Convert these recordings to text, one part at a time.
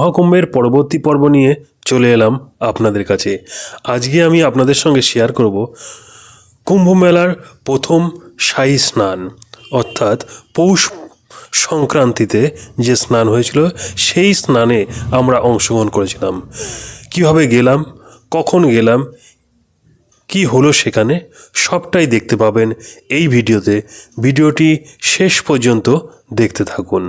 মহাকুম্ভের পরবর্তী পর্ব নিয়ে চলে এলাম আপনাদের কাছে। আজকে আমি আপনাদের সঙ্গে শেয়ার করব কুম্ভ মেলার প্রথম শাহী স্নান, অর্থাৎ পৌষ সংক্রান্তিতে যে স্নান হয়েছিল, সেই স্নানে আমরা অংশগ্রহণ করেছিলাম। কীভাবে গেলাম, কখন গেলাম, কি হলো সেখানে, সবটাই দেখতে পাবেন এই ভিডিওতে। ভিডিওটি শেষ পর্যন্ত দেখতে থাকুন।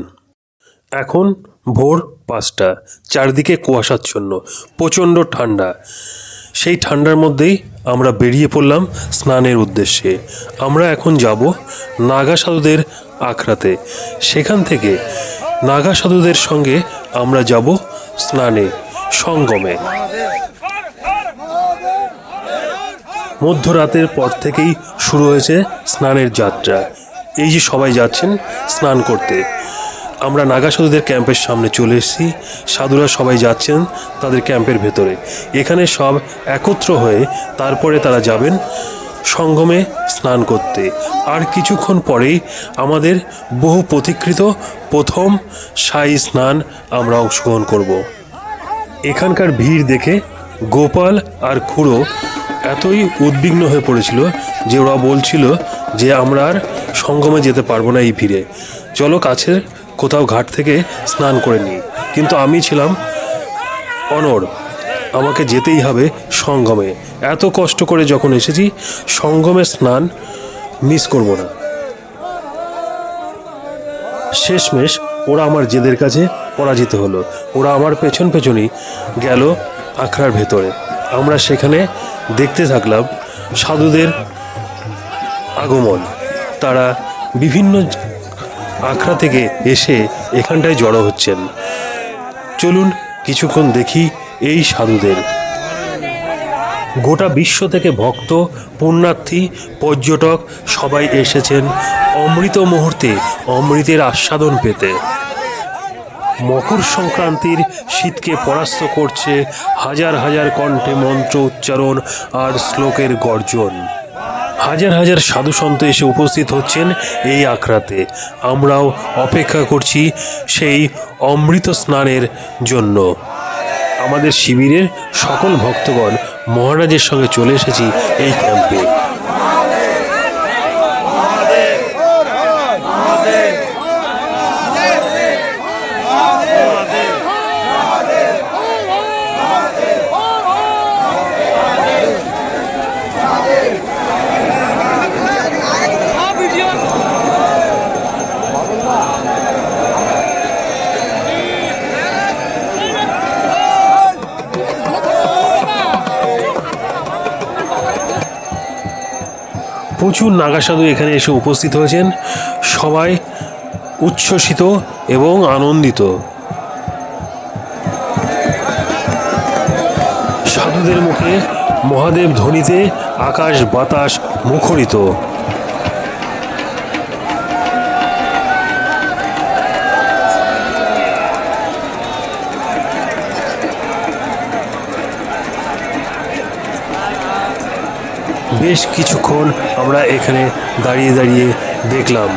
এখন ভোর পাঁচটা, চারদিকে কুয়াশাচ্ছন্ন, প্রচণ্ড ঠান্ডা। সেই ঠান্ডার মধ্যেই আমরা বেরিয়ে পড়লাম স্নানের উদ্দেশ্যে। আমরা এখন যাব নাগা সাধুদের আখড়াতে। সেখান থেকে নাগা সাধুদের সঙ্গে আমরা যাব স্নানে, সঙ্গমে। মধ্যরাতের পর থেকেই শুরু হয়েছে স্নানের যাত্রা। এই যে সবাই যাচ্ছেন স্নান করতে। আমরা নাগা সাধুদের ক্যাম্পের সামনে চলে এসেছি। সাধুরা সবাই যাচ্ছেন তাদের ক্যাম্পের ভেতরে। এখানে সব একত্র হয়ে তারপরে তারা যাবেন সঙ্গমে স্নান করতে। আর কিছুক্ষণ পরেই আমাদের বহু প্রতীকৃত প্রথম সাই স্নান আমরা অংশগ্রহণ করব। এখানকার ভিড় দেখে গোপাল আর খুড়ো এতই উদ্বিগ্ন হয়ে পড়েছিল যে ওরা বলছিল যে আমরা আর সঙ্গমে যেতে পারব না এই ভিড়ে। চলো কাছে কোথাও ঘাট থেকে স্নান করে নিই। কিন্তু আমি ছিলাম অনড়। আমাকে যেতেই হবে সঙ্গমে। এত কষ্ট করে যখন এসেছি, সঙ্গমে স্নান মিস করব না। শেষমেশ ওরা আমার জেদের কাছে পরাজিত হলো। ওরা আমার পেছন পেছনই গেল আখড়ার ভেতরে। আমরা সেখানে দেখতে থাকলাম সাধুদের আগমন। তারা বিভিন্ন আখড়া থেকে এসে এখানটায় জড়ো হচ্ছেন। চলুন কিছুক্ষণ দেখি এই সাধুদের। গোটা বিশ্ব থেকে ভক্ত, পুণ্যার্থী, পর্যটক সবাই এসেছেন অমৃত মুহূর্তে অমৃতের আস্বাদন পেতে। মকর সংক্রান্তির শীতকে পরাস্ত করছে হাজার হাজার কণ্ঠে মন্ত্র উচ্চারণ আর শ্লোকের গর্জন। হাজার হাজার সাধু সন্ত এসে উপস্থিত হচ্ছেন এই আখড়াতে। আমরাও অপেক্ষা করছি সেই অমৃত স্নানের জন্য। আমাদের শিবিরের সকল ভক্তগণ মহারাজের সঙ্গে চলে এসেছি এই ক্যাম্পে। প্রচুর নাগা সাধু এখানে এসে উপস্থিত হয়েছেন। সবাই উচ্ছ্বসিত এবং আনন্দিত। সাধুদের মুখে মহাদেব ধ্বনিতে আকাশ বাতাস মুখরিত। বেশ কিছুক্ষণ আমরা এখানে দাঁড়িয়ে দাঁড়িয়ে দেখলাম।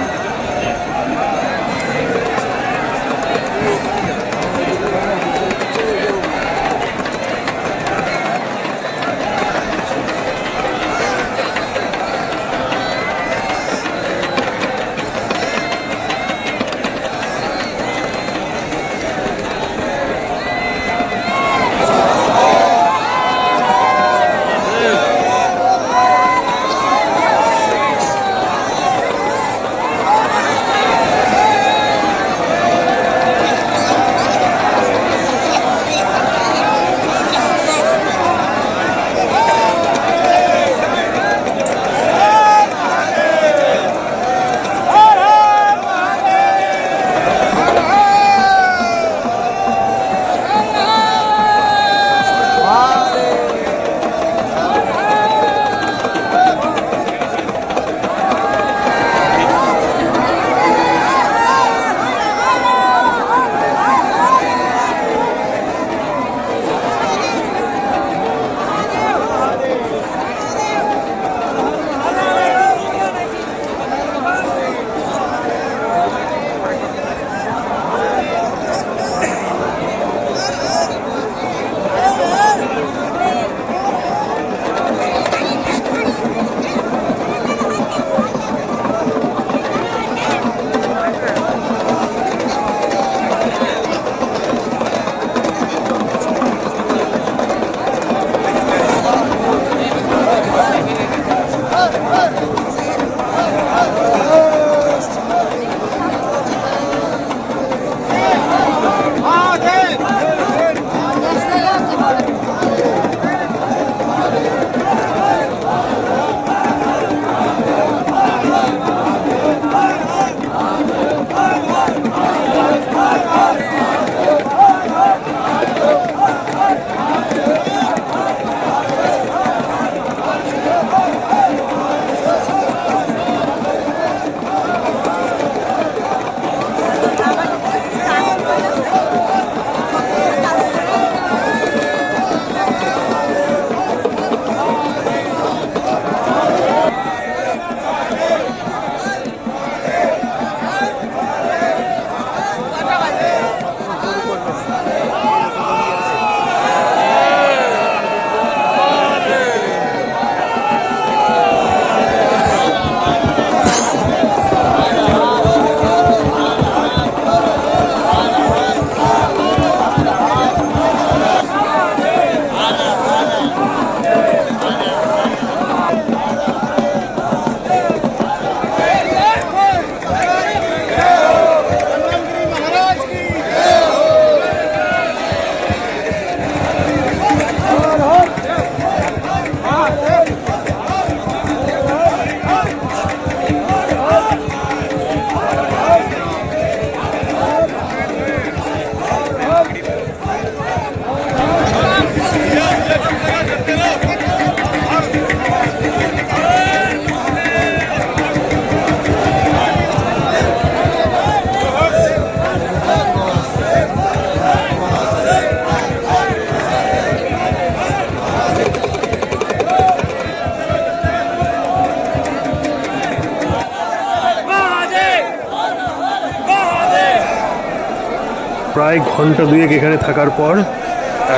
প্রায় ঘণ্টা দুয়েক এখানে থাকার পর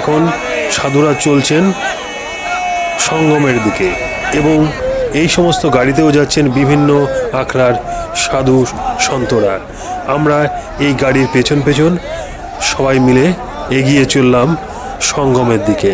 এখন সাধুরা চলছেন সঙ্গমের দিকে এবং এই সমস্ত গাড়িতেও যাচ্ছেন বিভিন্ন আখড়ার সাধু সন্তরা। আমরা এই গাড়ির পেছন পেছন সবাই মিলে এগিয়ে চললাম সঙ্গমের দিকে।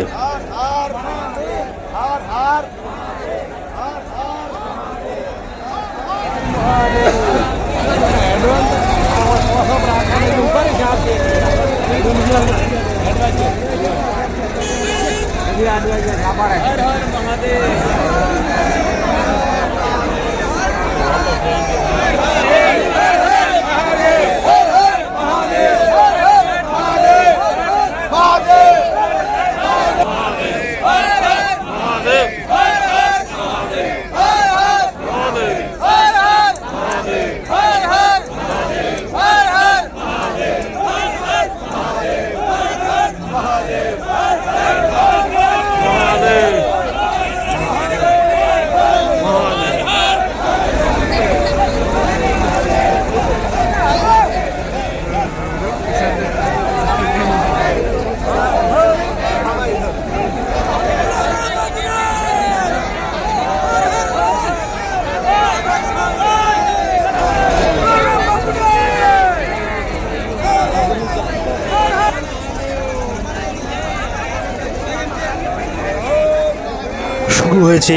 শুরু হয়েছে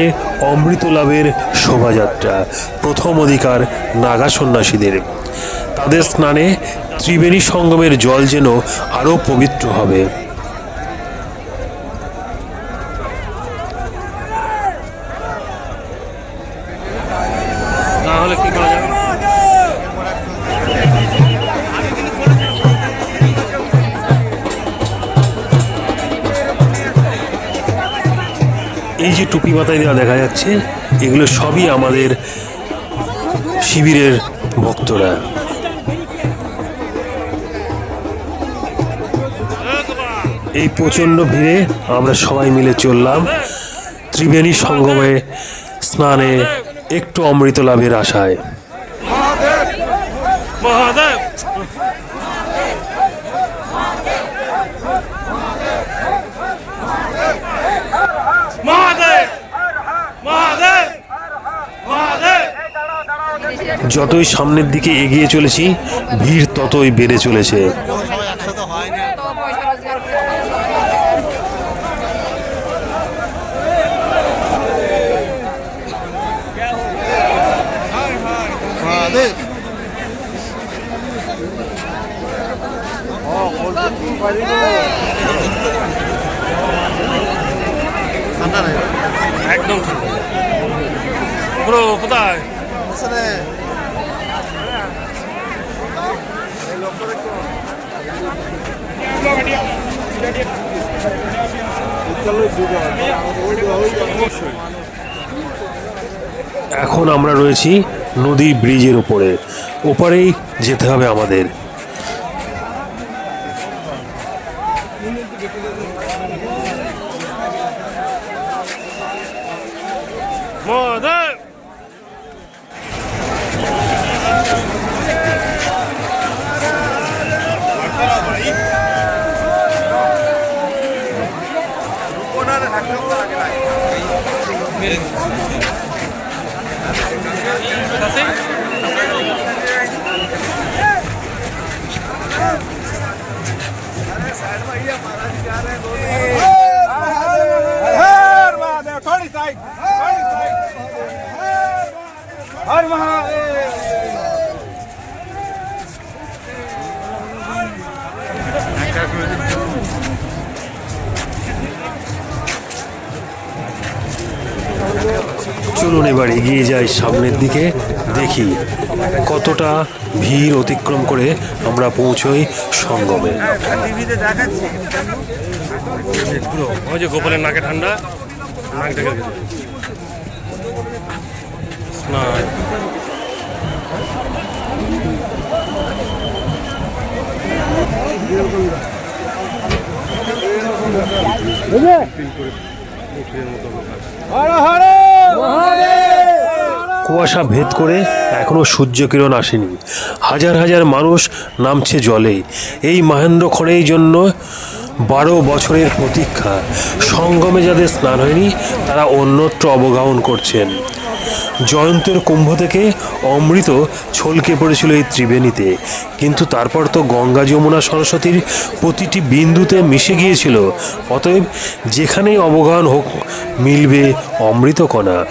অমৃত লাভের শোভাযাত্রা, প্রথম অধিকার নাগা সন্ন্যাসীদের। তাদের স্নানে ত্রিবেণী সঙ্গমের জল যেন আরও পবিত্র হবে। মাথায় দেওয়া দেখা যাচ্ছে। এগুলো সবই আমাদের শিবিরের ভক্তরা। এই প্রচণ্ড ভিড়ে আমরা সবাই মিলে চললাম। ত্রিবেণী সঙ্গমে স্নানে একটু অমৃত লাভের আশায় মহাদেব মহাদেব মহাদেব যতই সামনের দিকে এগিয়ে চলেছি ভিড় ততই বেড়ে চলেছে। একদম পুরো কোথায়? এখন আমরা রয়েছি নদী ব্রিজের উপরে। ওপারেই যেতে হবে আমাদের। চলুন এবার এগিয়ে যাই সামনের দিকে দেখি কতটা ভিড় অতিক্রম করে আমরা পৌঁছই সঙ্গমে। গোপালের নাকে ঠান্ডা হরে হরে! কুয়াশা ভেদ করে এখনও সূর্যকিরণ আসেনি। হাজার হাজার মানুষ নামছে জলে। এই মহেন্দ্রক্ষণের জন্য বারো বছরের প্রতীক্ষা। সঙ্গমে যাদের স্নান হয়নি, তারা অন্যত্র অবগাহন করছেন। জয়ন্তের কুম্ভ থেকে অমৃত ছলকে পড়েছিল এই ত্রিবেণীতে। কিন্তু তারপর তো গঙ্গা, যমুনা, সরস্বতীর প্রতিটি বিন্দুতে মিশে গিয়েছিল। অতএব যেখানেই অবগাহন হোক, মিলবে অমৃতকণা।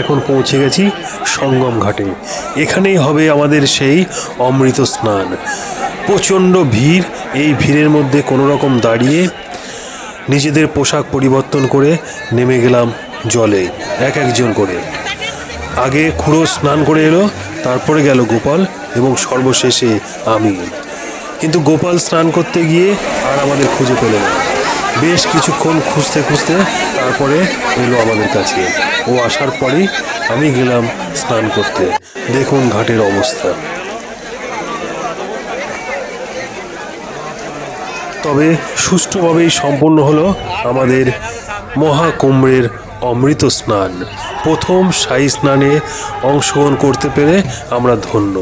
এখন পৌঁছে গেছি সঙ্গম ঘাটে। এখানেই হবে আমাদের সেই অমৃত স্নান। প্রচণ্ড ভিড়, এই ভিড়ের মধ্যে কোনো রকম দাঁড়িয়ে নিজেদের পোশাক পরিবর্তন করে নেমে গেলাম জলে, এক একজন করে। আগে খুঁড়ো স্নান করে এলো, তারপরে গেল গোপাল এবং সর্বশেষে আমি। কিন্তু গোপাল স্নান করতে গিয়ে আর আমাদের খুঁজে পেল না। বেশ কিছুক্ষণ খুঁজতে খুঁজতে তারপরে এলো আমাদের কাছে। ও আসার পরেই আমি গেলাম স্নান করতে। দেখুন ঘাটের অবস্থা। তবে সুষ্ঠুভাবেই সম্পন্ন হলো আমাদের মহাকুম্ভের অমৃত স্নান। প্রথম সাই স্নানে অংশগ্রহণ করতে পেরে আমরা ধন্য।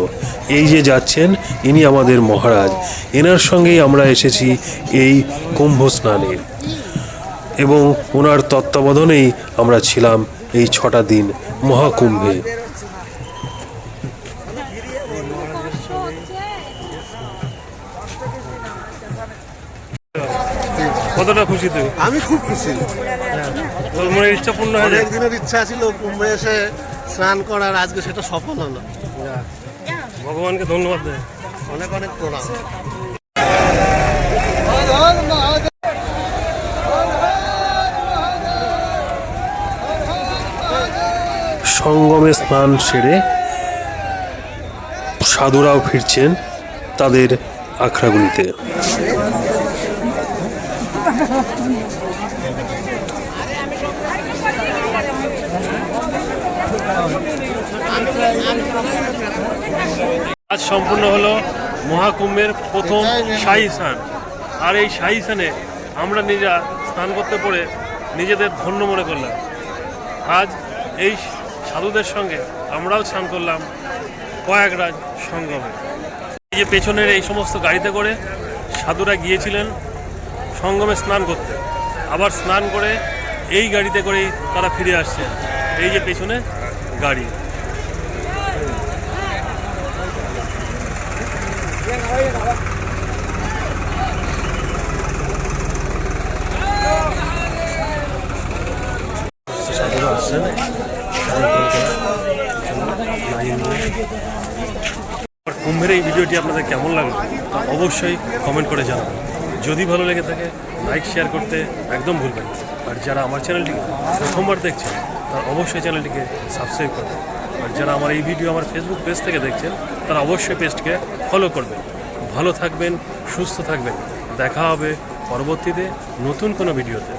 এই যে যাচ্ছেন ইনি আমাদের মহারাজ। এনার সঙ্গেই আমরা এসেছি এই কুম্ভ স্নানে। এবং ওনার তত্ত্বাবধানেই আমরা ছিলাম এই ছটা দিন মহাকুম্ভে। কতটা খুশি তুই আমি খুব খুশি। মনের ইচ্ছা পূর্ণ অনেক দিনের ইচ্ছা ছিল কুম্ভে এসে স্নান করার আজকে সেটা সফল হলো ভগবানকে ধন্যবাদ দেয়। অনেক অনেক প্রণাম। সঙ্গমে স্নান সেরে সাধুরাও ফিরছেন তাদের আখড়াগুলিতে। আজ সম্পূর্ণ হলো মহাকুম্ভের প্রথম শাহী স্নান। আর এই শাহী স্নানে আমরা নিজেরা স্নান করতে পড়ে নিজেদের ধন্য মনে করলাম। আজ এই সাধুদের সঙ্গে আমরাও স্নান করলাম কয়েকরাজ সঙ্গমে এই যে পেছনের এই সমস্ত গাড়িতে করে সাধুরা গিয়েছিলেন সঙ্গমে স্নান করতে। আবার স্নান করে এই গাড়িতে করেই তারা ফিরে আসছে এই যে পেছনে গাড়ি সাধুরা আসছেন আর কুম্ভের এই ভিডিওটি আপনাদের কেমন লাগল তা অবশ্যই কমেন্ট করে জানাবেন। যদি ভালো লেগে থাকে লাইক শেয়ার করতে একদম ভুলবেন আর যারা আমার চ্যানেলটিকে প্রথমবার দেখছেন, তারা অবশ্যই চ্যানেলটিকে সাবস্ক্রাইব করবেন। আর যারা আমার এই ভিডিও আমার ফেসবুক পেজ থেকে দেখছেন, তারা অবশ্যই পেজটিকে ফলো করবেন। ভালো থাকবেন সুস্থ থাকবেন। দেখা হবে পরবর্তীতে নতুন কোনো ভিডিওতে।